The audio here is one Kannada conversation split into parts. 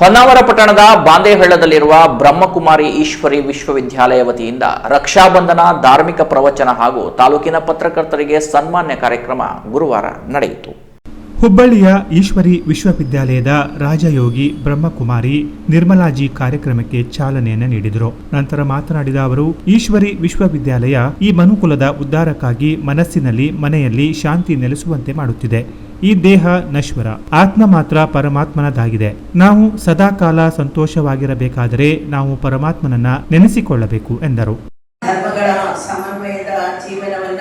ಹೊನ್ನಾವರ ಪಟ್ಟಣದ ಬಾಂದೇಹಳ್ಳದಲ್ಲಿರುವ ಬ್ರಹ್ಮಕುಮಾರಿ ಈಶ್ವರಿ ವಿಶ್ವವಿದ್ಯಾಲಯ ವತಿಯಿಂದ ರಕ್ಷಾಬಂಧನ ಧಾರ್ಮಿಕ ಪ್ರವಚನ ಹಾಗೂ ತಾಲೂಕಿನ ಪತ್ರಕರ್ತರಿಗೆ ಸನ್ಮಾನ್ಯ ಕಾರ್ಯಕ್ರಮ ಗುರುವಾರ ನಡೆಯಿತು. ಹುಬ್ಬಳ್ಳಿಯ ಈಶ್ವರಿ ವಿಶ್ವವಿದ್ಯಾಲಯದ ರಾಜಯೋಗಿ ಬ್ರಹ್ಮಕುಮಾರಿ ನಿರ್ಮಲಾಜಿ ಕಾರ್ಯಕ್ರಮಕ್ಕೆ ಚಾಲನೆಯನ್ನು ನೀಡಿದರು. ನಂತರ ಮಾತನಾಡಿದ ಅವರು, ಈಶ್ವರಿ ವಿಶ್ವವಿದ್ಯಾಲಯ ಈ ಮನುಕುಲದ ಉದ್ಧಾರಕ್ಕಾಗಿ ಮನಸ್ಸಿನಲ್ಲಿ, ಮನೆಯಲ್ಲಿ ಶಾಂತಿ ನೆಲೆಸುವಂತೆ ಮಾಡುತ್ತಿದೆ. ಈ ದೇಹ ನಶ್ವರ. ಆತ್ಮ ಮಾತ್ರ ಪರಮಾತ್ಮನದಾಗಿದೆ. ನಾವು ಸದಾಕಾಲ ಸಂತೋಷವಾಗಿರಬೇಕಾದರೆ ನಾವು ಪರಮಾತ್ಮನನ್ನ ನೆನೆಸಿಕೊಳ್ಳಬೇಕು ಎಂದರು. ಧರ್ಮಗಳ ಸಮನ್ವಯದ ಜೀವನವನ್ನ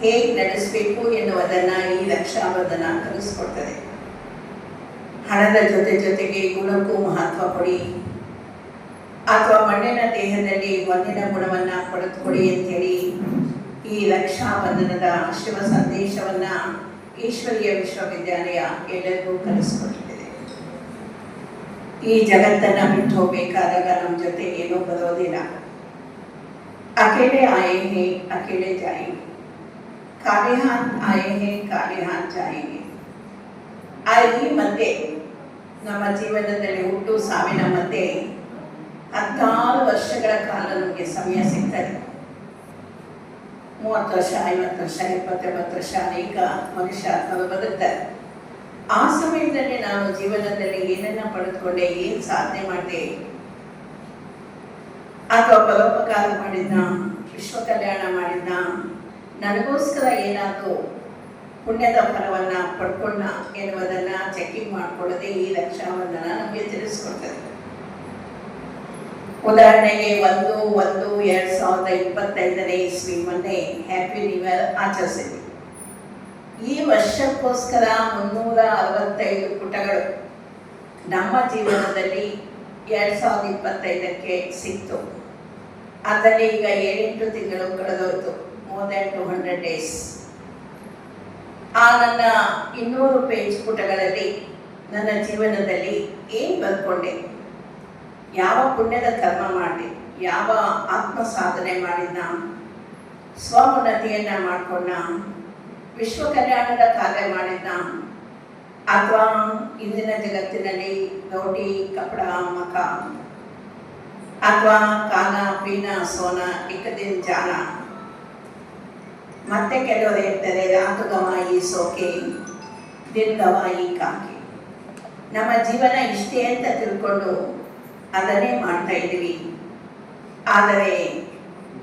ಹೇಗೆ ನಡೆಸಬೇಕು ಎನ್ನುವುದನ್ನ ಈ ರಕ್ಷಾಬಂಧನ ಕಲಿಸ್ಕೊಡ್ತದೆ. ಹಣದ ಜೊತೆ ಜೊತೆಗೆ ಗುಣಕ್ಕೂ ಮಹತ್ವ ಕೊಡಿ. ಅಥವಾ ಮಣ್ಣಿನ ದೇಹದಲ್ಲಿ ಮಣ್ಣಿನ ಗುಣವನ್ನ ಪಡೆದುಕೊಡಿ ಅಂತೇಳಿ ಈ ರಕ್ಷಾಬಂಧನದ ಶಿವ ಸಂದೇಶವನ್ನ ಈಶ್ವರೀಯ ವಿಶ್ವವಿದ್ಯಾಲಯ ಎಲ್ಲರಿಗೂ ಕಲಿಸಿಕೊಟ್ಟಿದೆ. ಈ ಜಗತ್ತನ್ನ ಬಿಟ್ಟು ಹೋಗ್ಬೇಕಾದಾಗ ನಮ್ಮ ಜೊತೆ ಏನೂ ಬರೋದಿಲ್ಲ. ಅಕೇಲೆ ಆಯೆ ಹೇ ಅಕೇಲೆ ಜಾಯೇಂಗೆ ಕಾಲಿಹಾನ್ ಆಯೆ ಹೇ ಕಾಲಿಹಾನ್ ಜಾಯೇಂಗೆ ಆ ಈ ಮಧ್ಯೆ ನಮ್ಮ ಜೀವನದಲ್ಲಿ ಹುಟ್ಟು ಸಾವಿನ ಮಧ್ಯೆ ಹತ್ತಾರು ವರ್ಷಗಳ ಕಾಲ ನಮಗೆ ಸಮಯ ಸಿಗ್ತದೆ. ಮೂವತ್ತು ವರ್ಷ, ಐವತ್ತು ವರ್ಷ ಎಪ್ಪತ್ತೆಂಬತ್ತು ವರ್ಷ, ಅನೇಕ ಮನುಷ್ಯಾತ್ಮರು ಬದುಕ್ತಾರೆ. ಆ ಸಮಯದಲ್ಲಿ ನಾನು ಜೀವನದಲ್ಲಿ ಏನನ್ನ ಪಡೆದುಕೊಂಡೆ, ಏನು ಸಾಧನೆ ಮಾಡಿದೆ? ಅಥವಾ ಪರೋಪಕಾರ ಮಾಡಿದ್ನ, ವಿಶ್ವ ಕಲ್ಯಾಣ ಮಾಡಿದ್ನ, ನನಗೋಸ್ಕರ ಏನಾದರೂ ಪುಣ್ಯದ ಫಲವನ್ನ ಪಡ್ಕೊಂಡ ಎನ್ನುವುದನ್ನ ಚೆಕ್ಕಿಂಗ್ ಮಾಡಿಕೊಳ್ಳದೆ ಈ ರಕ್ಷಾಬಂಧನ ನಮಗೆ ತಿಳಿಸ್ಕೊಡ್ತದೆ. ಉದಾಹರಣೆಗೆ ಒಂದು ಒಂದು, ಎರಡು ಸಾವಿರದ ಇಪ್ಪತ್ತೈದನೇ ಇಸ್ವಿ ಮೊನ್ನೆ ಹ್ಯಾಪಿ ನ್ಯೂ ಇಯರ್ ಆಚರಿಸಿದ್ವಿ. ಈ ವರ್ಷಕ್ಕೋಸ್ಕರ ಮುನ್ನೂರ ಅರವತ್ತೈದು ಪುಟಗಳು ನಮ್ಮ ಜೀವನದಲ್ಲಿ ಎರಡು ಸಾವಿರದ ಇಪ್ಪತ್ತೈದಕ್ಕೆ ಸಿಕ್ತು. ಅದರಲ್ಲಿ ಈಗ ಏಳೆಂಟು ತಿಂಗಳು ಕಳೆದೋಯ್ತು more than two hundred days ಆ ನನ್ನ ಇನ್ನೂರು ಪೇಜ್ ಪುಟಗಳಲ್ಲಿ ನನ್ನ ಜೀವನದಲ್ಲಿ ಏನು ಬರ್ಕೊಂಡೆ ಯಾವ ಪುಣ್ಯದ ಕರ್ಮ ಮಾಡಿ, ಯಾವ ಆತ್ಮ ಸಾಧನೆ ಮಾಡಿದ್ನ, ಸ್ವೋನ್ನತಿಯನ್ನ ಮಾಡಿಕೊಂಡ, ವಿಶ್ವ ಕಲ್ಯಾಣದ ಕಾರ್ಯ ಮಾಡಿದ್ನ, ಅಥವಾ ಇಂದಿನ ಜಗತ್ತಿನಲ್ಲಿ ಗೌಡಿ ಕಪಡ, ಮಕ, ಅಥವಾ ಕಾಲ ಪೀನ ಸೋನ ಇಕ್ಕದಿನ ಜಾನ. ಮತ್ತೆ ಕೆಲವರು ಹೇಳ್ತಾರೆ, ರಾತು ಗವಾಯಿ ಸೋಕೆ, ದಿನ ಗವಾಯಿ ಕಾಕೆ. ನಮ್ಮ ಜೀವನ ಇಷ್ಟೇ ಅಂತ ತಿಳ್ಕೊಂಡು ಅದನ್ನೇ ಮಾಡ್ತಾ ಇದ್ದೀವಿ. ಆದರೆ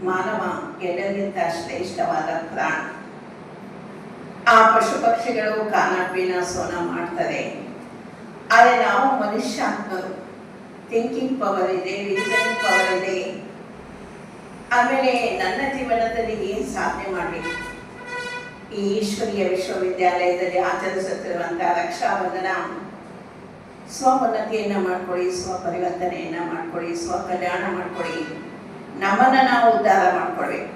ಮಾನವ ಎಲ್ಲರಿಗಿಂತ ಶ್ರೇಷ್ಠವಾದ ಪ್ರಾಣ. ಆ ಪಶು ಪಕ್ಷಿಗಳು ಕಾನ ಪೀನ ಸೋನ ಮಾಡ್ತಾರೆ ಆದರೆ ನಾವು ಮನುಷ್ಯ ಥಿಂಕಿಂಗ್ ಪವರ್ ಇದೆ ರೀಸನಿಂಗ್ ಪವರ್ ಇದೆ. ಆಮೇಲೆ ನನ್ನ ಜೀವನದಲ್ಲಿ ಏನು ಸಾಧನೆ ಮಾಡಬೇಕು? ಈ ಈಶ್ವರೀಯ ವಿಶ್ವವಿದ್ಯಾಲಯದಲ್ಲಿ ಆಚರಿಸುತ್ತಿರುವಂತಹ ರಕ್ಷಾಬಂಧನ ಸ್ವೋನ್ನತಿಯನ್ನ ಮಾಡ್ಕೊಳ್ಳಿ ಸ್ವಪರಿವರ್ತನೆಯನ್ನು ಮಾಡ್ಕೊಳ್ಳಿ ಸ್ವಕಲ್ಯಾಣ ಮಾಡ್ಕೊಳ್ಳಿ ನಮ್ಮನ್ನ ನಾವು ಉದ್ಧಾರ ಮಾಡ್ಕೊಳ್ಬೇಕು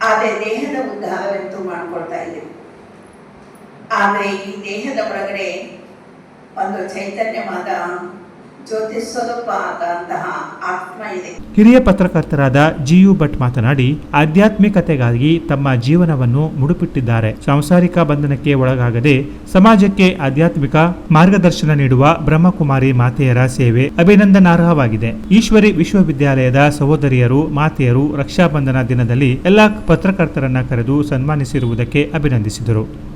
ಆದರೆ ದೇಹದ ಉದ್ಧಾರವಂತೂ ಮಾಡ್ಕೊಳ್ತಾ ಇದ್ದೀವಿ. ಆದರೆ ಈ ದೇಹದ ಒಳಗಡೆ ಒಂದು ಚೈತನ್ಯವಾದ ಹಿರಿಯ ಪತ್ರಕರ್ತರಾದ ಜಿಯು ಭಟ್ ಮಾತನಾಡಿ, ಆಧ್ಯಾತ್ಮಿಕತೆಗಾಗಿ ತಮ್ಮ ಜೀವನವನ್ನು ಮುಡುಪಿಟ್ಟಿದ್ದಾರೆ. ಸಾಂಸಾರಿಕ ಬಂಧನಕ್ಕೆ ಒಳಗಾಗದೆ ಸಮಾಜಕ್ಕೆ ಆಧ್ಯಾತ್ಮಿಕ ಮಾರ್ಗದರ್ಶನ ನೀಡುವ ಬ್ರಹ್ಮಕುಮಾರಿ ಮಾತೆಯರ ಸೇವೆ ಅಭಿನಂದನಾರ್ಹವಾಗಿದೆ. ಈಶ್ವರಿ ವಿಶ್ವವಿದ್ಯಾಲಯದ ಸಹೋದರಿಯರು, ಮಾತೆಯರು ರಕ್ಷಾಬಂಧನ ದಿನದಲ್ಲಿ ಎಲ್ಲಾ ಪತ್ರಕರ್ತರನ್ನ ಕರೆದು ಸನ್ಮಾನಿಸಿರುವುದಕ್ಕೆ ಅಭಿನಂದಿಸಿದರು.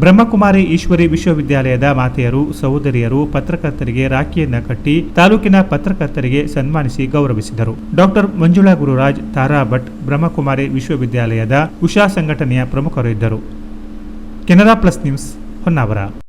ಬ್ರಹ್ಮಕುಮಾರಿ ಈಶ್ವರಿ ವಿಶ್ವವಿದ್ಯಾಲಯದ ಮಾತೆಯರು, ಸಹೋದರಿಯರು ಪತ್ರಕರ್ತರಿಗೆ ರಾಖಿಯನ್ನ ಕಟ್ಟಿ ತಾಲೂಕಿನ ಪತ್ರಕರ್ತರಿಗೆ ಸನ್ಮಾನಿಸಿ ಗೌರವಿಸಿದರು. ಡಾಕ್ಟರ್ ಮಂಜುಳಾ ಗುರುರಾಜ್, ತಾರಾ ಭಟ್, ಬ್ರಹ್ಮಕುಮಾರಿ ವಿಶ್ವವಿದ್ಯಾಲಯದ ಉಷಾ ಸಂಘಟನೆಯ ಪ್ರಮುಖರು ಇದ್ದರು. Canara plus news Honnavar.